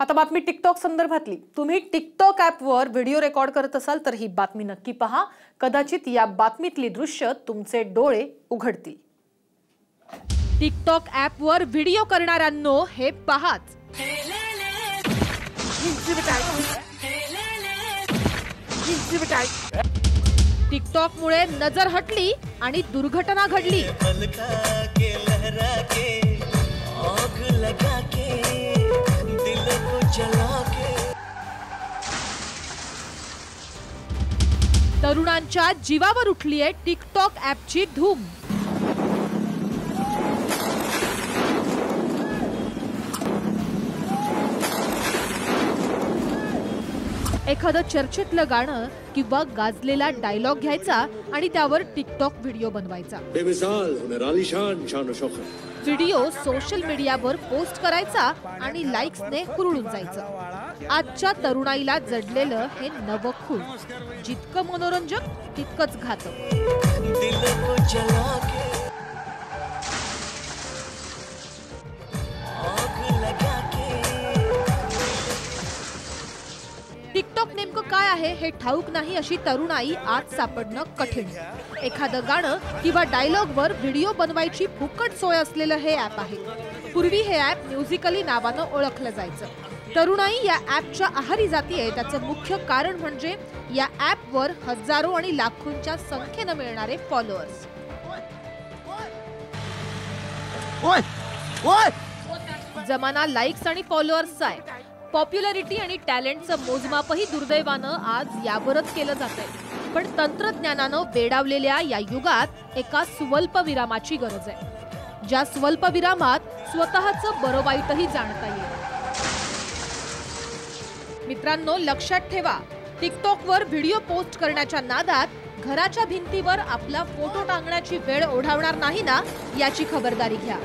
आता बातमी टिकटॉक संदर्भातली. तुम्ही टिकटॉक ॲपवर व्हिडिओ रेकॉर्ड करत असाल तर ही बातमी नक्की पहा. कदाचित या बातमीतली दृश्य तुमचे डोळे उघडतील. टिकटॉक ॲपवर व्हिडिओ करणाऱ्यांनो हे पहाच. टिकटॉकमुळे नजर हटली आणि दुर्घटना घडली. तरुणांच्या जीवावर उठलीय टिकटॉक ॲपची धूम. एखादं चर्चेतलं गाणं किंवा गाजलेला डायलॉग घ्यायचा आणि त्यावर टिकटॉक व्हिडिओ बनवायचा. व्हिडिओ सोशल मीडियावर पोस्ट करायचा आणि लाईक्सने हुरळून जायचं. आजच्या तरुणाईला जडलेलं हे नवं खूळ जितकं मनोरंजक तितकंच घातक. टिकटॉक नेमकं काय आहे हे ठाऊक नाही अशी तरुणाई आज सापडणं कठीण. एखादं गाणं किंवा डायलॉगवर व्हिडिओ बनवायची फुकट सोय असलेलं हे ॲप आहे. पूर्वी हे ॲप म्युझिकली नावानं ओळखलं जायचं. तरुणाई या ॲपच्या आहारी जातीये त्याचं मुख्य कारण म्हणजे या ॲपवर हजारो आणि लाखोंच्या संख्येनं मिळणारे फॉलोअर्स जमाना लाईक्स आणि फॉलोअर्सचा आहे. पॉप्युलॅरिटी आणि टॅलेंटचं मोजमापही दुर्दैवानं आज यावरच केलं जात आहे. पण तंत्रज्ञानानं वेडावलेल्या या युगात एका स्वल्प विरामाची गरज आहे. ज्या स्वल्प विरामात स्वतःचं बरं वाईटही जाणता येईल. मित्रांनो लक्षात ठेवा टिकटॉकवर व्हिडिओ पोस्ट करण्याच्या नादात घराच्या भिंतीवर आपला फोटो टांगण्याची वेळ ओढावणार नाही ना याची खबरदारी घ्या.